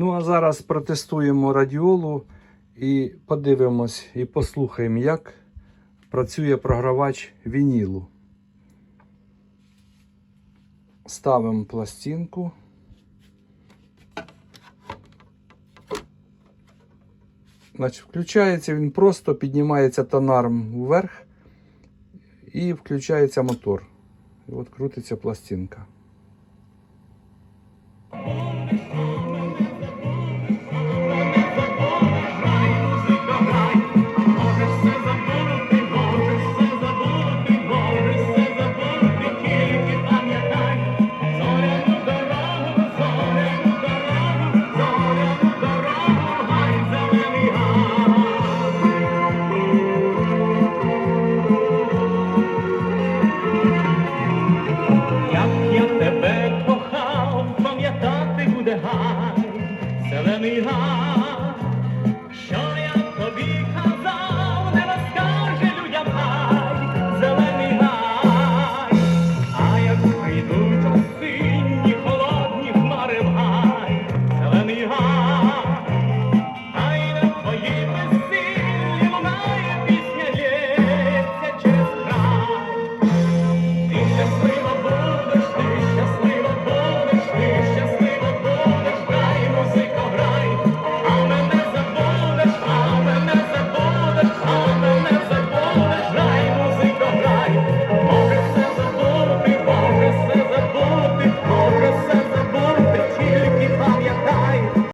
Ну а зараз протестуємо радіолу і подивимось і послухаємо, як працює програвач вінілу. Ставимо пластинку. Значить, включається він просто, піднімається тонарм вверх і включається мотор. І от крутиться пластинка. Tell me how.